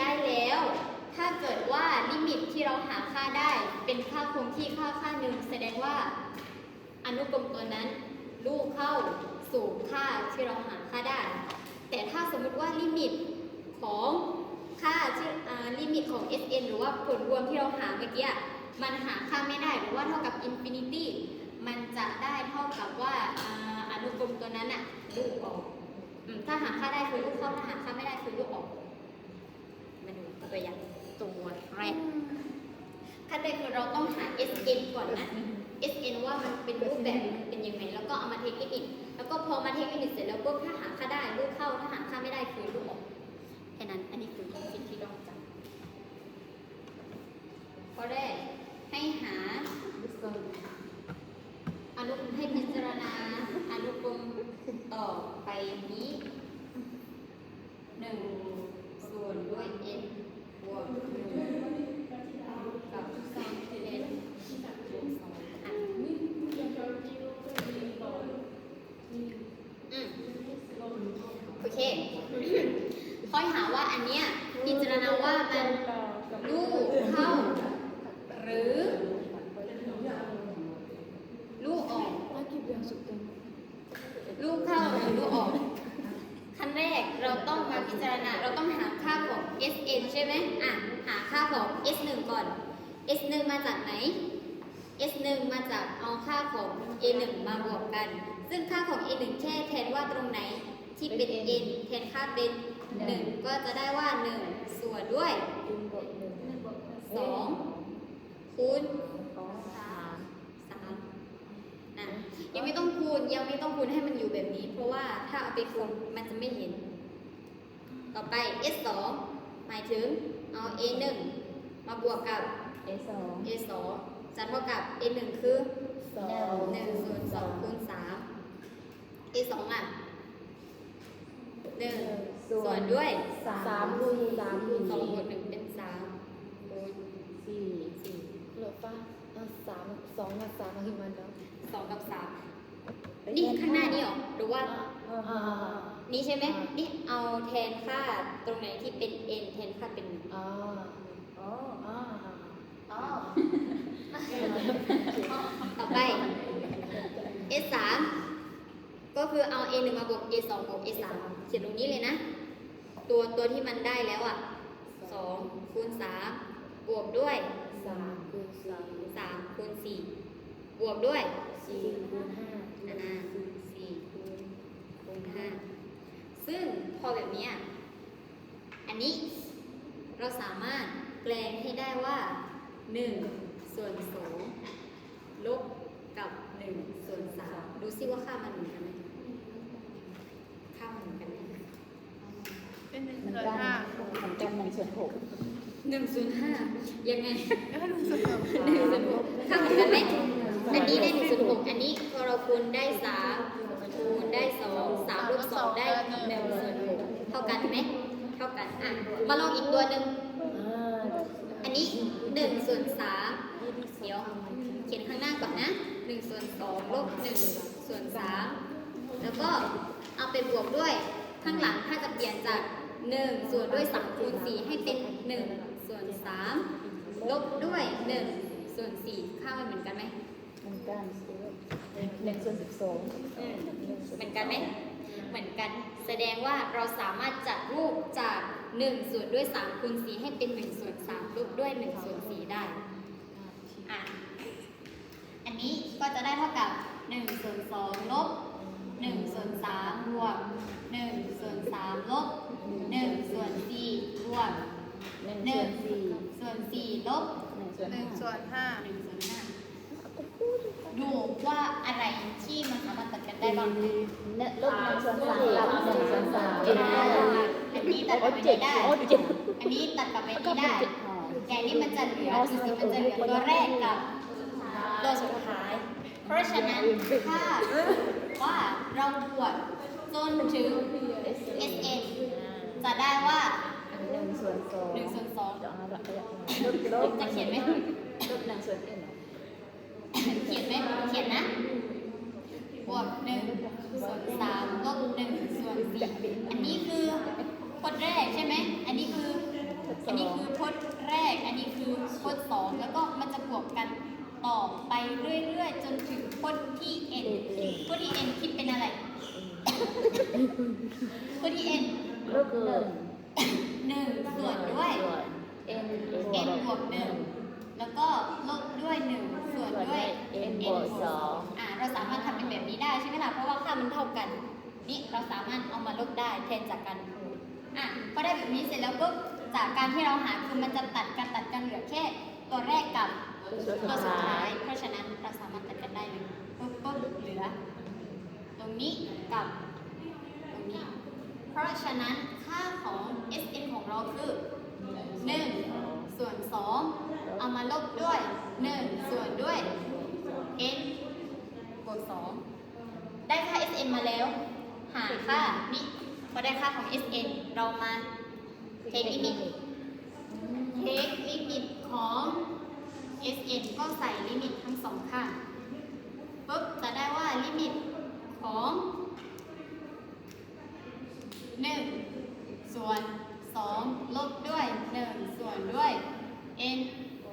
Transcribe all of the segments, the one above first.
ได้แล้ว ถ้าเกิดว่าลิมิตที่เราหาค่าได้เป็นค่าคงที่ค่าค่าหนึ่งแสดงว่า อนุกรมตัวนั้นลูกเข้าสู่ค่าที่เราหาค่าได้ แต่ถ้าสมมุติว่าลิมิตของค่าที่อลิมิตของ Sn หรือว่าผลรวมที่เราหาเมื่อกี้มันหาค่าไม่ได้หรือว่าเท่ากับ infinity มันจะได้เท่ากับว่าออนุกรมตัวนั้นอะลูกออก ถ้าหาค่าได้คือลูกเข้าถ้าหาค่าไม่ได้คือลูกออก ตัวอย่างตัวแรกขั้นแรกคือเราต้องหา Sn ก่อนนะ Sn ว่ามันเป็นรูปแบบมันเป็นยังไง แล้วก็เอามาเทคนิคแล้วก็พอมาเทคนิคเสร็จแล้วปุ๊บถ้าหาค่าได้ลูกเข้าถ้าหาค่าไม่ได้คือลูกออกแค่นั้นอันนี้คือสิ่งที่ต้องจำข้อแรกให้หาอนุกรมให้พิจารณาอนุกรมต่อไปนี้หนึ่งส่วนด้วย n บวกหนึ่งกับสอง n บวกสองอะอืมโอเค ค่อยหาว่าอันเนี้ยพิจารณาว่ามันลูกเข้า หรือ ลูกออก ลูกเข้าหรือลูกออก ขั้นแรกเราต้องมาพิจารณา เราต้องหาค่าของ Sn ใช่ไหมอะ หาค่า ของ S1 ก่อน S1 มาจากไหน S1 มาจากเอาค่าของ A1 มาบวกกัน ซึ่งค่าของ A1 แค่แทนว่าตรงไหนที่เป็น N แทนค่าเป็น 1 ก็จะได้ว่า 1 ส่วนด้วย 2 คูณสามนะยังไม่ต้องคูณยังไม่ต้องคูณให้มันอยู่แบบนี้ เพราะว่าถ้าเอาไปคูณมันจะไม่เห็น ต่อไป s 2 หมายถึงเอา a 1 มาบวกกับ a 2จะเท่ากับ a 1คือ1ส่วน2คูณ3 a 2อะ1ส่วนด้วยสามคูณสามคูณ2สี่บวก1เป็น3คูณสี่4เหลือป้าเอาสามสองกับสามมาถึงมันแล้ว2กับ 3 นี่ข้างหน้านี่หรอหรือว่าอ่าอ่า นี่ใช่ไหมนี่เอาแทนค่าตรงไหนที่เป็น n แทนค่าเป็น อ่าอ๋ออ่า อ๋อต่อไป s 3ก็คือเอา a 1มาบวก a 2บวก a 3เขียนตรงนี้เลยนะ ตัวตัวที่มันได้แล้วอะ2คูณ3บวกด้วยสามคูณ3 3คูณ4บวกด้วยสี่คูณห้าอ่า4คูณคูณ5ซึ่งพอแบบนี้อันนี้เราสามารถแปลงให้ได้ว่า 1 ส่วน2ลบกับ 1 ส่วน 3 ดูซิว่าค่ามันเหมือนกันไหมค่ามันเหมือนกันไหมเป็นหนึ่งเหมือนส่วนกันห้าเหมือนกันหนึ่งส่วนหกหนึ่งส่วนห้ายังไงแล้วก็หนึ่งส่วนหกหนึ่งส่วนหกค่าเหมือนกันไหมอันนี้ได้หนึ่งส่วนหกอันนี้พอเราคูณได้สามคูณได้สองสามลบสองได้หนึ่งส่วนหกเท่ากันไหมเท่ากันอะมาลองอีกตัวหนึ่งอ่าอันนี้ หนึ่งส่วนสามเดี๋ยวเขียนข้างหน้าก่อนนะหนึ่งส่วนสองลบหนึ่งส่วนสามแล้วก็เอาไปบวกด้วยข้างหลังถ้าจะเปลี่ยนจากหนึ่งส่วนด้วยสามคูณสี่ให้เป็นหนึ่งส่วนสามลบด้วยหนึ่งส่วนสี่ค่ามันเหมือนกันไหมเหมือนกันหนึ่งส่วนสิบสองอืมเหมือนกันไหมเหมือนกันแสดงว่าเราสามารถจัดรูปจาก1ส่วนด้วย3คูณ4ให้เป็น1ส่วน3ลบด้วย1ส่วน 4ได้อะอันนี้ก็จะได้เท่ากับ1ส่วน2ลบ1ส่วน3บวก1ส่วน3ลบ1ส่วน4บวกหนึ่งส่วนสี่1ส่วน4ลบหนึ่งส่วนหห้านึ่งส่วนห้า1ส่วน5ดูว่าอะไรที่มันสามารถตัดกันได้บ้างเนี่ยลบหนึ่งส่วนสามกับหนึ่งส่วนสามอันนี้ตัดกับอันนี้ได้โอ้เจ็ดอันนี้ตัดกับอันนี้ได้ แต่นนี้มันจะเหลือจริงๆมันจะเหลือตัวแรกกับตัวสุดท้าย เพราะฉะนั้นถ้าว่าเราบวกจนถึง SN จะได้ว่าหนึ่งส่วนสอง1ส่วนจะเอาละจะเขียนไหมลบหนึ่งส่วนเอ็นเขียนไหมเขียนนะบวก1ส่วน3ลบ1ส่วน4อันนี้คือคนแรกใช่ไหม อันนี้คือ อันนี้คือพจน์แรก อันนี้คือพจน์สองแล้วก็มันจะบวกกันต่อไปเรื่อยๆ จนถึงพจน์ที่ n พจน์ที่ n คิดเป็นอะไรพจน์ที่ n ลบหนึ่งหนึ่งส่วนด้วยส่วน n n บวกหนึ่งแล้วก็ลบด้วยหนึ่งส่วนด้วย n บวกสองอ่าเราสามารถทำเป็นแบบนี้ได้ใช่ไหมล่ะเพราะว่าค่ามันเท่ากันนี่เราสามารถเอามาลบได้แทนจากกันอะพอได้แบบนี้เสร็จแล้วปุ๊บ จากการที่เราหาคือมันจะตัดกันตัดกันเหลือแค่ ตัวแรกกับตัวสุดท้ายยเพราะฉะนั้นเราสามารถตัดกันได้เลยปุ๊บปุ๊บเหลือ ตรงนี้กับตรงนี้ เพราะฉะนั้นค่าของ Sn ของเราคือ1ส่วน2เอามาลบด้วย 1 ส่วนด้วย n บวก2ได้ค่า Sn มาแล้ว หาค่านี่พอได้ค่าของ Sn เรามา เทคลิมิตเทคลิมิตของ Sn ก็ใส่ลิมิตทั้งสองข้างปุ๊บจะได้ว่าลิมิตของ1ส่วน 2 ลบด้วย 1 ส่วนด้วย n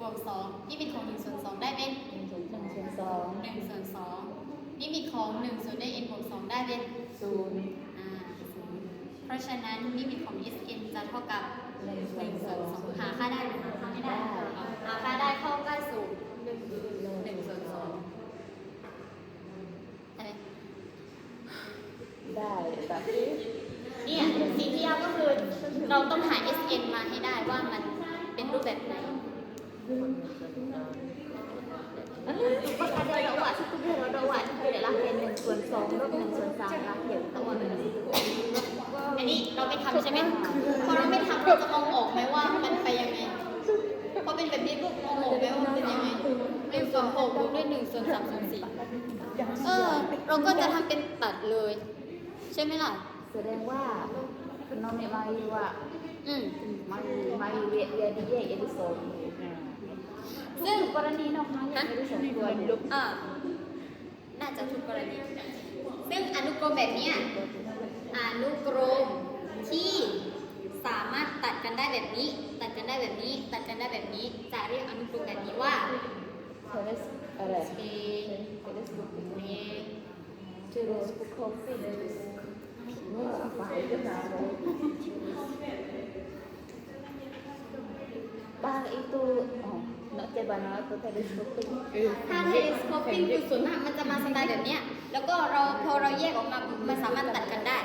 บวก2ลิมิตของ 1 ส่วน 2 ได้เป็นหนึ่งส่วนหนึ่งส่วนสอง1ส่วน2ลิมิตของ 1 ส่วนด้วย n บวก2 ได้เป็นศูนย์อ่าศูนย์ เพราะฉะนั้นลิมิตของ Sn จะเท่ากับ1ส่วน2หาค่าได้หรือหาค่าไม่ได้หาค่าได้เข้าใกล้สู่1ส่วน2ใช่ไหมได้แบบนี้เนี่ยสิ่งที่ยากก็คือเราต้องหา Sn มาให้ได้ว่ามันเป็นรูปแบบไหน ada dakwah satu dia dakwah dia lah yang yang ส่วนสองลบหนึ่งส่วนสาม lah ya tahu ada di situ อันนี้เราไม่ ทำใช่ไหมพอเราไม่ทำเราจะมองออกไหมว่ามันไปยังไงพอเป็นแบบนี้ก็มองออกไหมว่ามันเป็นยังไงหนึ่งส่วนหกบวกด้วยหนึ่งส่วนสามส่วนสี่เออ เราก็จะทำเป็นตัดเลย ใช่ไหมล่ะแสดงว่าน้องเนี่ยมาอยู่ว่าอืมมามาอยู่เรียนเรียนดีเย่เอดิสนซึ่งกรณีน้องมาอย่างเอดิสนตัวนี้อ่าน่าจะทุกกรณี ซึ่งอนุกรมแบบเนี้ยอนุกรม ที่สามารถตัดกันได้แบบนี้ ตัดกันได้แบบนี้ ตัดกันได้แบบนี้ จะเรียกอนุกรมแบบนี้ว่าเทเลสอะไรเอเทเลสโคปเอเทเลสโคปนี่ฝ่ายก็มาเลย Bang itu oh nak coba nak tu teleskoping ถ้าเทเลสโคปปิ้งคือส่วนมากมันจะมาสไตล์แบบเนี้ย แล้วก็เราพอเราแยกออกมาปุ๊บมันสามารถตัดกันได้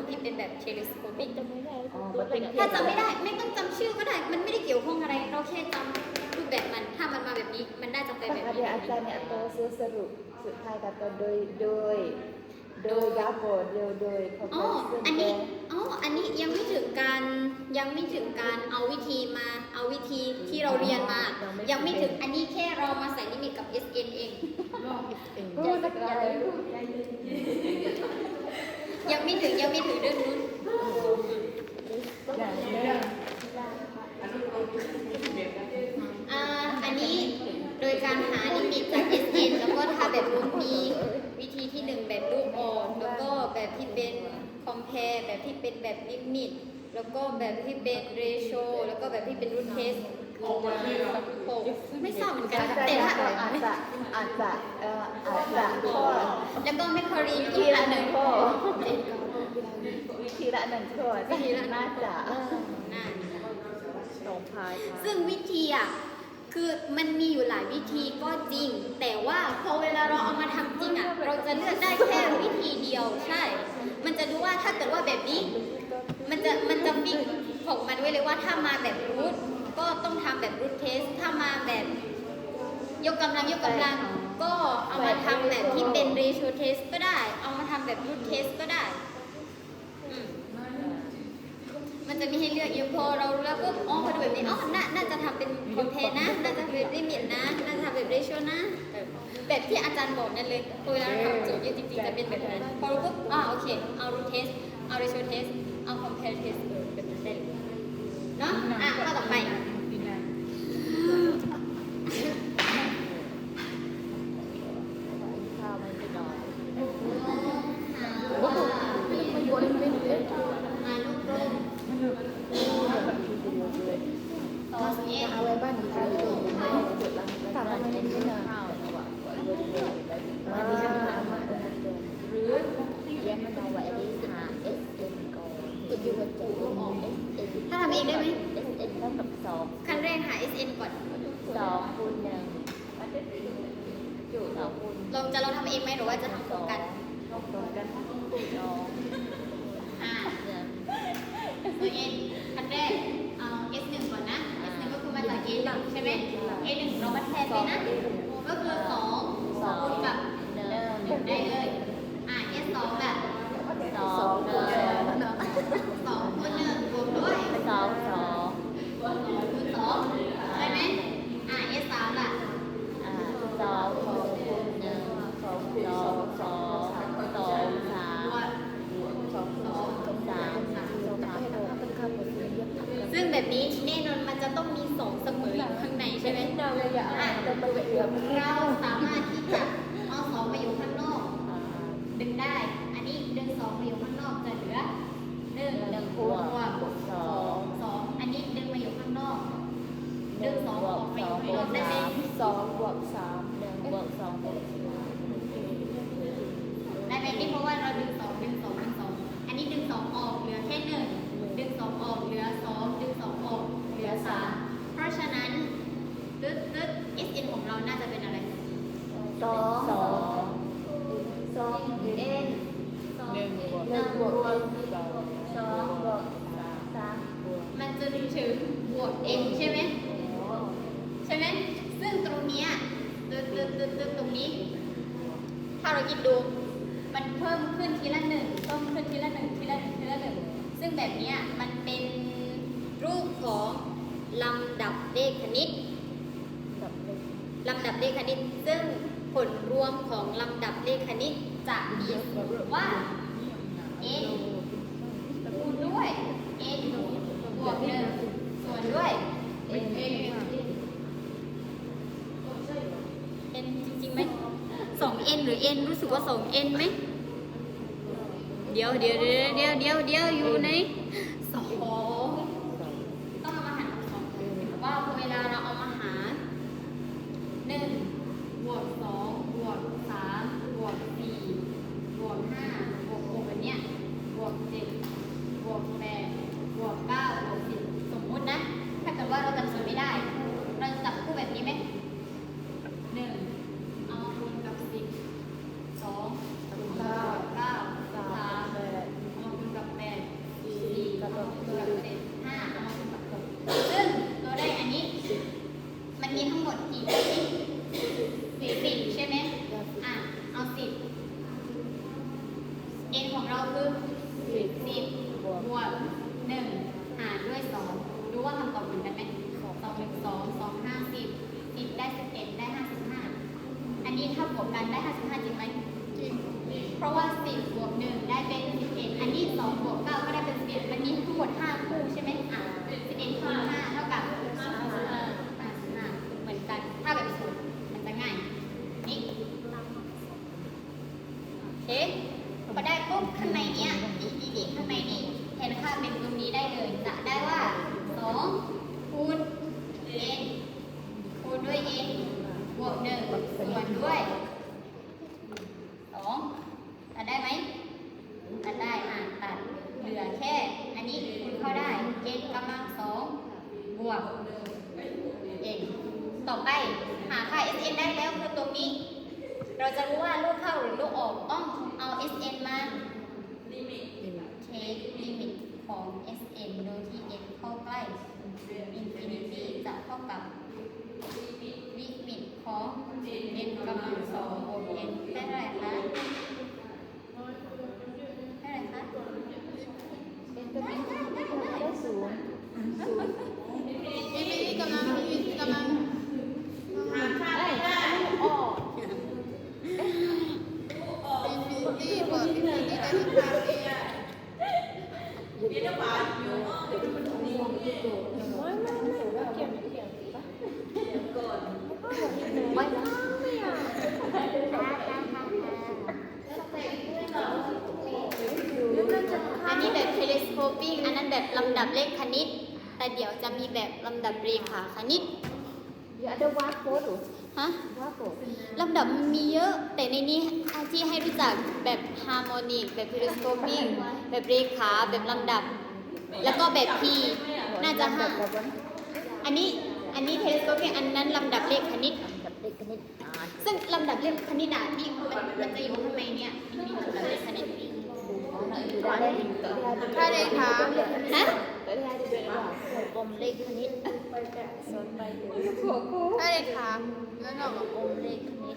ว่าอนุกรมที่เป็นแบบเทเลสโคปปิ้ง Oh, betul ถ้าจำไม่ได้ไม่ต้องจำชื่อก็ได้ มันไม่ได้เกี่ยวข้องอะไร เราแค่จำรูปแบบมันถ้ามันมาแบบนี้ มันน่าจะไปแบบ ada นี้ asalnya atau seseru สุดท้าย kata doi doi doi gapo doi doi อ๋อ comparison อันนี้ dia อ๋ออันนี้ยังไม่ถึงการยังไม่ถึงการเอาวิธีมาเอาวิธีที่เราเรียนมา ยังไม่ถึงอันนี้แค่เรามาใส่ลิมิตกับ SN เอง Oh, tak kira. ยังไม่ถึงยังไม่ถึงเรื่องนู้นอ่าอันนี้โดยการหาลิมิตจาก SN แล้วก็ถ้าแบบนู้มีวิธีที่หนึ่งแบบรูปออกแล้วก็แบบที่เป็น compare แบบที่เป็นแบบลิมิตแล้วก็แบบที่เป็น ratio แล้วก็แบบที่เป็น root test ออกมาหก ไม่ทราบเหมือนกันค่ะแต่ถ้า Asa, asa, eh, asa, kau. แล้วก็ไม่คอรีนอีก Kira อันหนึ่ง nak kau. Kira nak kau. Kira nak Nasa. น่าสองพายซึ่งวิธีอะคือมันมีอยู่หลายวิธีก็จริง แต่ว่าพอเวลาเราเอามาทำจริงอะเราจะเลือกได้แค่วิธีเดียวใช่ มันจะดูว่าถ้าเกิดว่าแบบนี้ มันจะมันจะฟิกของมันไว้เลยว่าถ้ามาแบบรูท ก็ต้องทำแบบรูทเทส ถ้ามาแบบยกกำลังยกกำลัง ก็เอามาทำแบบที่เป็น ratio test ก็ได้ เอามาทำแบบ root test ก็ได้อืมมันจะมีให้เลือกอยู่พอเราเลือกปุ๊บอ๋อพอดูแบบนี้อ๋อน่าน่าจะทำเป็น compare นะ น่าจะแบบ limit นะ น่าจะทำแบบ ratio นะแบบแบบที่อาจารย์บอกนั่นเลยพอเวลาเราทำโจทย์เนี่ยจริงๆจะเป็นแบบนั้น พอรู้ปุ๊บอ่าโอเค เอา root test เอา ratio test เอา compare test เออแบบนั้นได้เลยเนาะอะข้อต่อไป องได้ไหม SN เท่ากับสองขั้นแรกหา SN ก่อน สองคูณหนึ่งจุดสองคูณลองจะลองทำเองไหมหรือว่าจะทำสองกันลองกันสองห้าตัว N ขั้นแรกเอา S1 ก่อนนะ S1 ก็คือมาจากเอ็ A ใช่ไหม A1 เรามาแทนเลยนะ ก็คือสองคูณกับ Yeah. เลขคณิตลำดับเลขคณิต ซึ่งผลรวมของลำดับเลขคณิตจะมีว่า a คูณด้วย a บวกหนึ่งส่วนด้วย n จริงๆไหมสอง n หรือ n รู้สึกว่าสอง n ไหมเดี๋ยวเดี๋ยวเดี๋ยวเดี๋ยวเดี๋ยวอยู่ไหน n ของเราคือสิบบบวกหนึ่งหารด้วยสองดูว่าคำตอบเหมือนกันไหมสองหนึ่งสองสองห้าสิบสิบได้สิบเอ็ดได้ห้าสิบห้าอันนี้ถ้าบวกกันได้ห้าสิบห้าจริงไหมจริงเพราะว่าสิบบวกหนึ่งได้เป็นสิบเอ็ดอันนี้สองบวกเก้าก็ได้เป็นสิบเอ็ดมันนี้ทั้งหมดห้าคู่ใช่ไหมอะสิบเอ็ดคูณ เอ็นกำลังสองบวกเอ็นไค่ไรคะได้เท่าไรคะเนตัวได้ได้ได้ได้ศูนย์ศูนย์ แต่เดี๋ยวจะมีแบบลำดับเรียงค่ะคณิต Ya ada wapo tu. ฮะ Wapo. ลำดับมีเยอะ แต่ในนี้อาที่ให้รู้จักแบบฮาร์โมนิก แบบพิริสโคปิงแบบเรขาแบบลำดับ แล้วก็แบบพีน่าจะห้า Berapa? อันนี้อันนี้เทเลสโคปิงอันนั้นลำดับเลขคณิต Dapat kenit. Ah, ซึ่งลำดับเลขคณิตอะที่มันมันจะอยู่ข้างในเนี่ยมันมีลำดับเลขคณิต tidak ada. Tak ada. ถ้าเลขาฮะกลมเลขคณิตสนไปอยู่ถ้าเลขาแล้วเราก็กลมเลขคณิต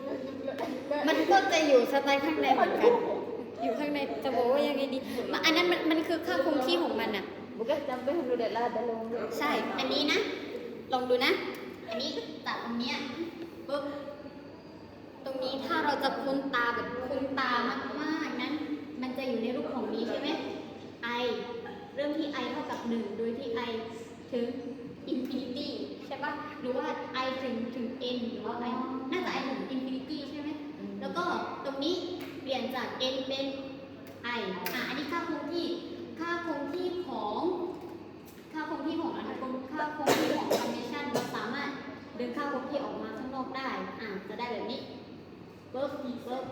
มันก็จะอยู่สไตล์ข้างในเหมือนกัน อยู่ข้างในจะบอกว่ายังไงดีมันอันนั้นมันมันคือค่าคงที่ของมันอะ Bukan sampai hendak dah lah dalam tu. ใช่ อันนี้นะ ลองดูนะ อันนี้จากตรงเนี้ยปุ๊บตรงนี้ถ้าเราจะคูณตาแบบคูณตามากๆนั้นมัน จะอยู่ในรูปของนี้ใช่ไหม i เริ่มที่ i เท่ากับ 1 โดยที่ i ถึง infinity ใช่ปะหรือว่า i ถึงถึง n หรือว่า i น่าจะ i ถึง infinity ใช่ไหม แล้วก็ตรงนี้เปลี่ยนจาก n เป็น i อะอันนี้ค่าคงที่ ค่าคงที่ของ ค่าคงที่ของอนุกรมค่าคงที่ของ summation เราสามารถดึงค่าคงที่ออกมาข้างนอกได้ อะจะได้แบบนี้ปึ๊บปึ๊บ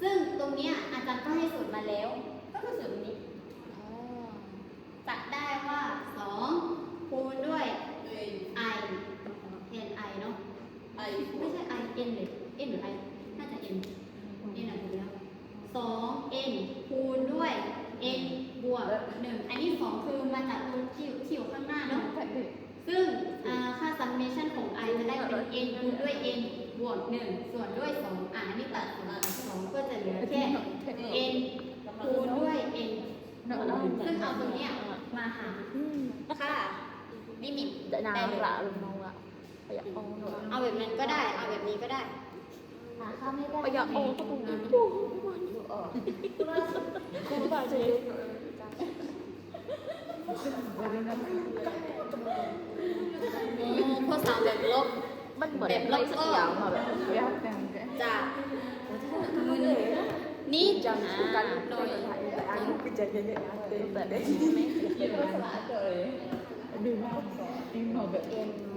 ซึ่งตรงเนี้ยอาจารย์ก็ให้สูตรมาแล้ว ก็คือสูตรนี้จัดได้ว่า2คูณด้วย i แทน i เนาะไม่ใช่ i n เลย n หรือ i น่าจะ n n อะถูกแล้ว2 n คูณด้วย n บวก1อันนี้2คือมาจากตัวที่อยู่ที่อยู่ข้างหน้าเนาะซึ่งอ่าค่า summation ของ i จะได้เป็น n คูณด้วย n บวก1ส่วนด้วย2อ่านี่ตัด2ตัด2ก็จะเหลือแค่ n คูณด้วย n ซึ่งเอาตรงเนี้ยมาหาค่าลิมิตแต่นาได้เลยละลงมาละประหยัดองหนูเอาแบบนั้นก็ได้ เอาแบบนี้ก็ได้หาข้าวไม่ได้ประหยัดองก็คงดีคุณป้าจะโอ้ข้อสามแบบลบ มันเหมือนไม่สักอย่างมาแบบจากนี้จังกันโดยแบบนี้ไหมเอ็น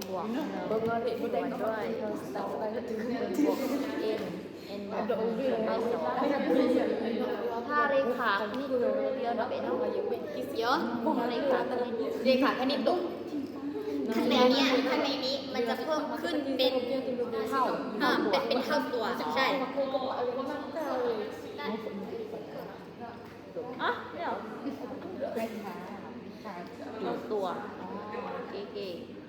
บวกหนึ่งบวกด้วยเท่าสองบวกเอ็นเอ็นบวกหนึ่งไม่สองถ้าเรขานี่คือเรียนแบบเนาะเยอะเรขาตรงนี้เรียนขาคณิตตุก ข้างในเนี้ยข้างในนี้มันจะเพิ่มขึ้นเป็นเท่าอ่าเป็นเป็นเท่าตัวใช่ออไม่เอาตัวเก๋ๆ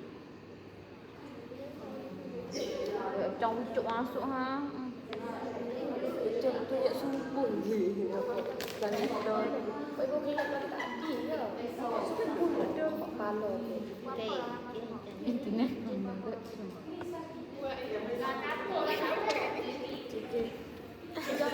จงจุ๊ะสุฮะจงตัวจะสุ่มปุ่ดีนะตอนนี้ Poi potrei guardare io. Super buono. Ballo. Lei. Internet. Internet.